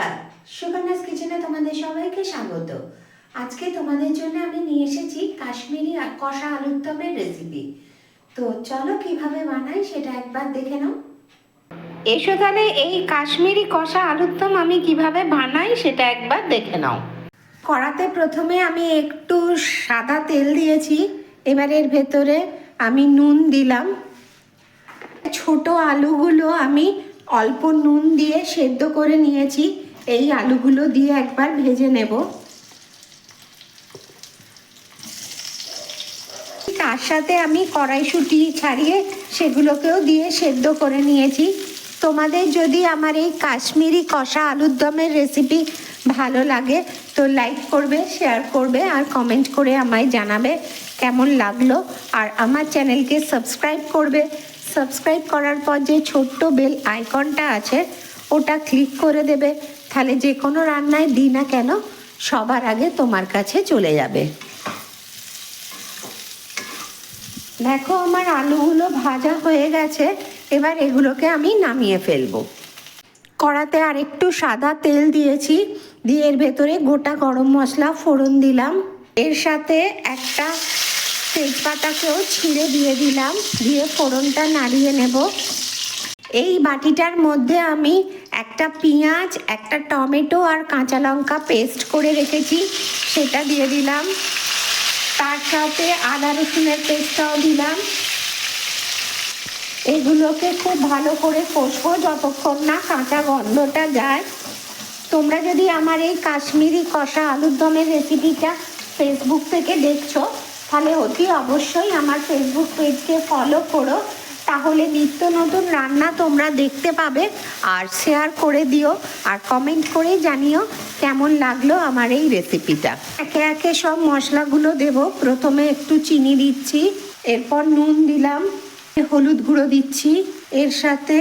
নমস্কার। সুকন্যাস কিচেনে তোমাদের সবাইকে স্বাগত। আজকে তোমাদের জন্য আমি নিয়ে এসেছি কাশ্মীরি কষা আলুর দমের রেসিপি তো চলো কীভাবে বানাই সেটা একবার দেখে নাও। এসো তাহলে এই কাশ্মীরি কষা আলুর দম আমি কীভাবে বানাই সেটা একবার দেখে নাও। কড়াতে প্রথমে আমি একটু সাদা তেল দিয়েছি। এবার এর ভেতরে আমি নুন দিলাম। ছোট আলুগুলো আমি অল্প নুন দিয়ে সেদ্ধ করে নিয়েছি। এই আলুগুলো দিয়ে একবার ভেজে নেব। তার সাথে আমি কড়াইশুঁটি ছাড়িয়ে সেগুলোকেও দিয়ে সেদ্ধ করে নিয়েছি। তোমাদের যদি আমার এই কাশ্মীরি কষা আলুর দমের রেসিপি ভালো লাগে, তো লাইক করবে শেয়ার করবে আর কমেন্ট করে আমায় জানাবে কেমন লাগল। আর আমার চ্যানেলকে সাবস্ক্রাইব করবে। সাবস্ক্রাইব করার পর যে ছোট্ট বেল আইকনটা আছে, ওটা ক্লিক করে দেবে। তাহলে যে কোনো রান্নায় দিই না কেন, সবার আগে তোমার কাছে চলে যাবে। দেখো, আমার আলুগুলো ভাজা হয়ে গেছে, এবার এগুলোকে আমি নামিয়ে ফেলব। কড়াতে আর একটু সাদা তেল দিয়েছি, দিয়ে এর ভেতরে গোটা গরম মশলা ফোড়ন দিলাম। এর সাথে একটা তেজপাতাকেও ছিঁড়ে দিয়ে দিলাম, দিয়ে ফোড়নটা নাড়িয়ে নেব। এই বাটিটার মধ্যে আমি একটা পেঁয়াজ, একটা টমেটো আর কাঁচা লঙ্কা পেস্ট করে রেখেছি, সেটা দিয়ে দিলাম। তার সাথে আদা রসুনের পেস্টটাও দিলাম। এগুলোকে খুব ভালো করে কষবো যতক্ষণ না কাঁচা গন্ধটা যায়। তোমরা যদি আমার এই কাশ্মীরি কষা আলুর দমের রেসিপিটা ফেসবুক থেকে দেখছ, তাহলে অতি অবশ্যই আমার ফেসবুক পেজকে ফলো করো। তাহলে নিত্য নতুন রান্না তোমরা দেখতে পাবে। আর শেয়ার করে দিও আর কমেন্ট করে জানিও কেমন লাগল আমার এই রেসিপিটা একে একে সব মশলাগুলো দেব। প্রথমে একটু চিনি দিচ্ছি, এরপর নুন দিলাম, হলুদ গুঁড়ো দিচ্ছি, এর সাথে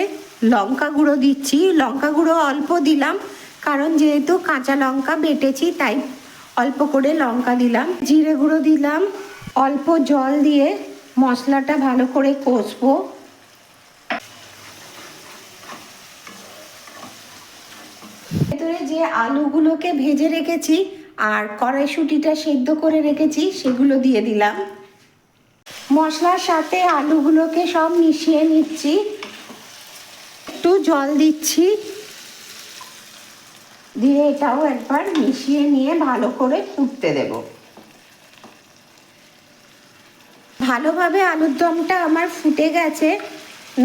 লঙ্কা গুঁড়ো দিচ্ছি। লঙ্কা গুঁড়ো অল্প দিলাম, কারণ যেহেতু কাঁচা লঙ্কা বেটেছি, তাই অল্প করে লঙ্কা দিলাম। জিরে গুঁড়ো দিলাম, অল্প জল দিয়ে মশলাটা ভালো করে কষবো। ভেতরে যে আলুগুলোকে ভেজে রেখেছি আর কড়াইশুঁটিটা সেদ্ধ করে রেখেছি, সেগুলো দিয়ে দিলাম। মশলার সাথে আলুগুলোকে সব মিশিয়ে নিচ্ছি। একটু জল দিচ্ছি। দিয়ে এটাও একবার মিশিয়ে নিয়ে ভালো করে ফুটতে দেব। ভালোভাবে আলুর দমটা আমার ফুটে গেছে,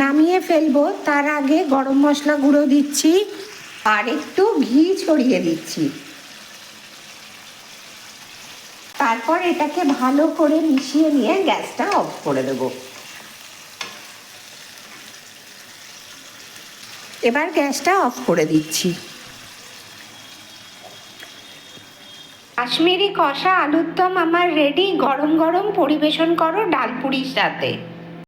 নামিয়ে ফেলব। তার আগে গরম মশলা গুঁড়ো দিচ্ছি। আর একটু ঘি ছড়িয়ে দিচ্ছি। তারপর এটাকে ভালো করে মিশিয়ে নিয়ে গ্যাসটা অফ করে দেব। এবার গ্যাসটা অফ করে দিচ্ছি। কাশ্মীরি কষা আলুর দম আমার রেডি গরম গরম পরিবেশন করো ডালপুরির সাথে।